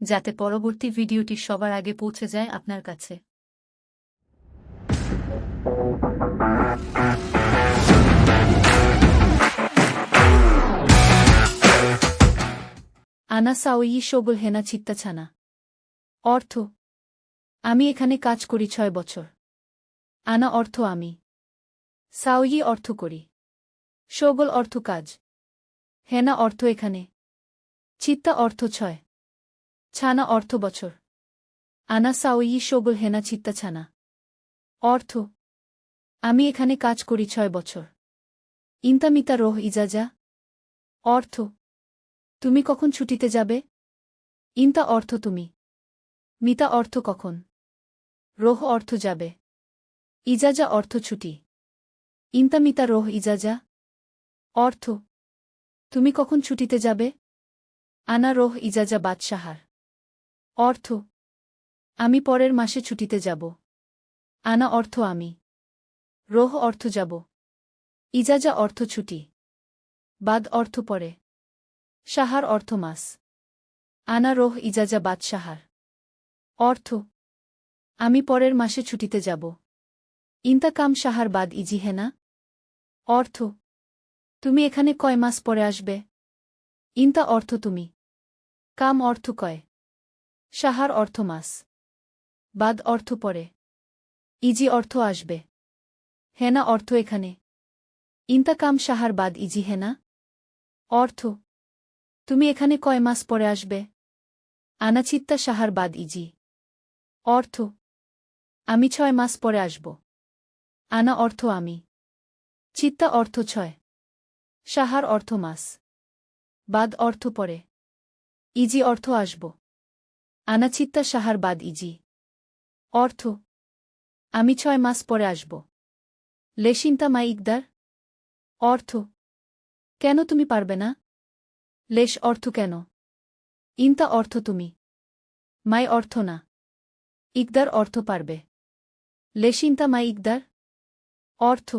যাতে পরবর্তী ভিডিওটি সবার আগে পৌঁছে যায় আপনার কাছে। আনা সাওয়ি সবুল হেনা চিত্তাছানা অর্থ, আমি এখানে কাজ করি ছয় বছর। আনা অর্থ, আমি। সাওয়ি অর্থ করি। সগল অর্থ কাজ। হেনা অর্থ এখানে। চিত্তা অর্থ ছয়। ছানা অর্থ বছর। আনা সাওয়ি সগল হেনা চিত্তা ছানা। অর্থ, আমি এখানে কাজ করি ছয় বছর। ইন্তামিতা রোহ ইজাজা অর্থ, তুমি কখন ছুটিতে যাবে? ইন্তা অর্থ তুমি। মিতা অর্থ কখন? রোহ অর্থ যাবে। ইজাজা অর্থ ছুটি। ইন্তামিতা রোহ ইজাজা অর্থ, তুমি কখন ছুটিতে যাবে? আনা রোহ ইজাজা বাদশাহার। অর্থ, আমি পরের মাসে ছুটিতে যাব। আনা অর্থ, আমি। রোহ অর্থ, যাব। ইজাজা অর্থ, ছুটি। বাদ অর্থ, পরে। সাহার অর্থ, মাস। আনা রোহ, ইজাজা, বাদ সাহার। অর্থ, আমি পরের মাসে ছুটিতে যাব। ইন্তাকাম সাহার বাদ ইজি হেনা অর্থ, তুমি এখানে কয় মাস পরে আসবে? ইন্তা অর্থ, তুমি। কাম অর্থ, কয়? সাহার অর্থ মাস বাদ অর্থ পরে ইজি অর্থ আসবে। হেনা অর্থ এখানে। ইন্তাকাম সাহার বাদ ইজি হেনা। অর্থ, তুমি এখানে কয় মাস পরে আসবে? আনাচিত্তা সাহার বাদ ইজি। অর্থ, আমি ছয় মাস পরে আসব। আনা অর্থ আমি। চিত্তা অর্থ ছয়। সাহার অর্থ মাস বাদ অর্থ পরে ইজি অর্থ আসব। আনাচিত্তা সাহার বাদ ইজি। অর্থ, আমি ছয় মাস পরে আসব। লেশিন্তা মাই ইকদার, অর্থ, কেন তুমি পারবে না? লেশ অর্থ কেন? ইন্তা অর্থ তুমি। মাই অর্থ না। ইকদার অর্থ পারবে। লেশিন্তা মাই ইকদার, অর্থ,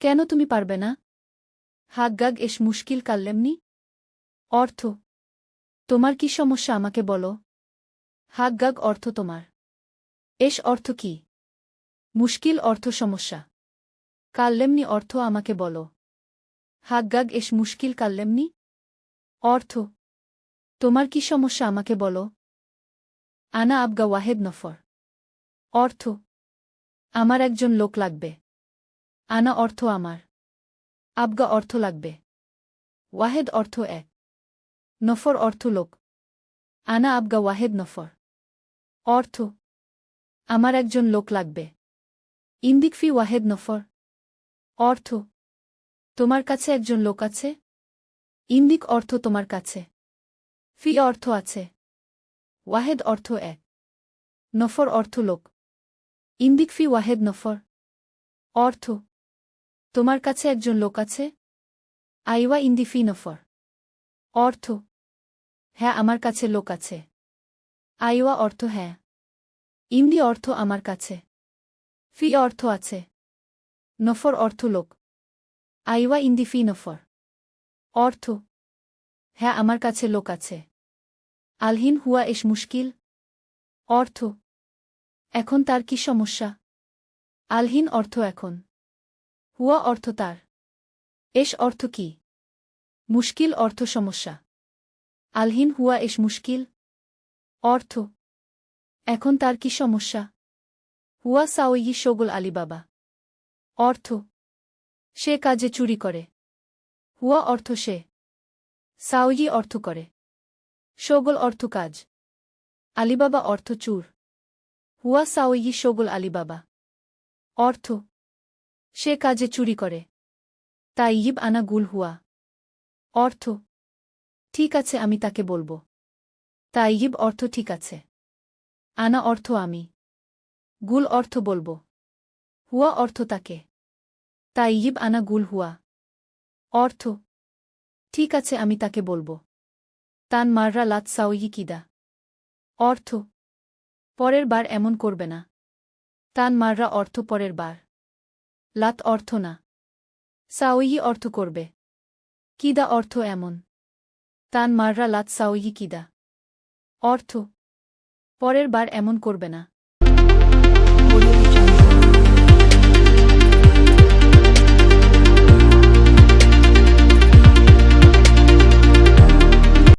কেন তুমি পারবে না? হাগগাগ এস মুশকিল কাল্লেমনি? অর্থ, তোমার কি সমস্যা আমাকে বলো? হাগগাগ অর্থ তোমার। এস অর্থ কি? মুশকিল অর্থ সমস্যা। কাল্লেমনি অর্থ আমাকে বলো। হাগগাগ এস মুশকিল কাল্লেমনি? অর্থ, তোমার কি সমস্যা আমাকে বলো। আনা আবগা ওয়াহেদ নফর। অর্থ, আমার একজন লোক লাগবে। আনা অর্থ আমার। আবগা অর্থ লাগবে। ওয়াহেদ অর্থ এক। নফর অর্থ লোক। আনা আবগা ওয়াহেদ নফর। অর্থ, আমার একজন লোক লাগবে। ইন্দিকফি ওয়াহেদ নফর। অর্থ, তোমার কাছে একজন লোক আছে। ইন্দিক অর্থ তোমার কাছে। ফি অর্থ আছে। ওয়াহেদ অর্থ এক। নফর অর্থ লোক। ইন্দিক ফি ওয়াহেদ নফর। অর্থ, তোমার কাছে একজন লোক আছে। আইওয়া ইন্দি ফি নফর। অর্থ হ্যাঁ আমার কাছে লোক আছে। আইওয়া অর্থ হ্যাঁ। ইন্দি অর্থ আমার কাছে। ফি অর্থ আছে। নফর অর্থ লোক। আইওয়া ইন্দি ফি নফর। অর্থ হ্যাঁ আমার কাছে লোক আছে। আলহিন হুয়া এস মুশকিল। অর্থ, এখন তার কি সমস্যা? আলহিন অর্থ এখন। হুয়া অর্থ তার। এস অর্থ কি? মুশকিল অর্থ সমস্যা। আলহিন হুয়া এস মুশকিল। অর্থ। এখন তার কি সমস্যা? হুয়া সাওয়ি শোগল আলিবাবা। অর্থ। সে কাজে চুরি করে। হুয়া অর্থ সে। সাওয়ি অর্থ করে। শোগল অর্থ কাজ। আলিবাবা অর্থ চুর। হুয়া সাওয়ি শোগল আলিবাবা। অর্থ। সে কাজে চুরি করে। তাইয়িব আনা গুল হুয়া। অর্থ। ঠিক আছে আমি তাকে বলব। তাইয়িব অর্থ ঠিক আছে। আনা অর্থ আমি। গুল অর্থ বলব। হুয়া অর্থ তাকে। তাইয়িব আনা গুল হুয়া। অর্থ, ঠিক আছে আমি তাকে বলব। তান মাররা লাত সাউই কিদা। অর্থ, পরের বার এমন করবে না। তান মাররা অর্থ পরের বার। লাত অর্থ না। সাউই অর্থ করবে। কিদা অর্থ এমন। তান মাররা লাত সাউই কিদা। অর্থ। পরের বার এমন করবে না।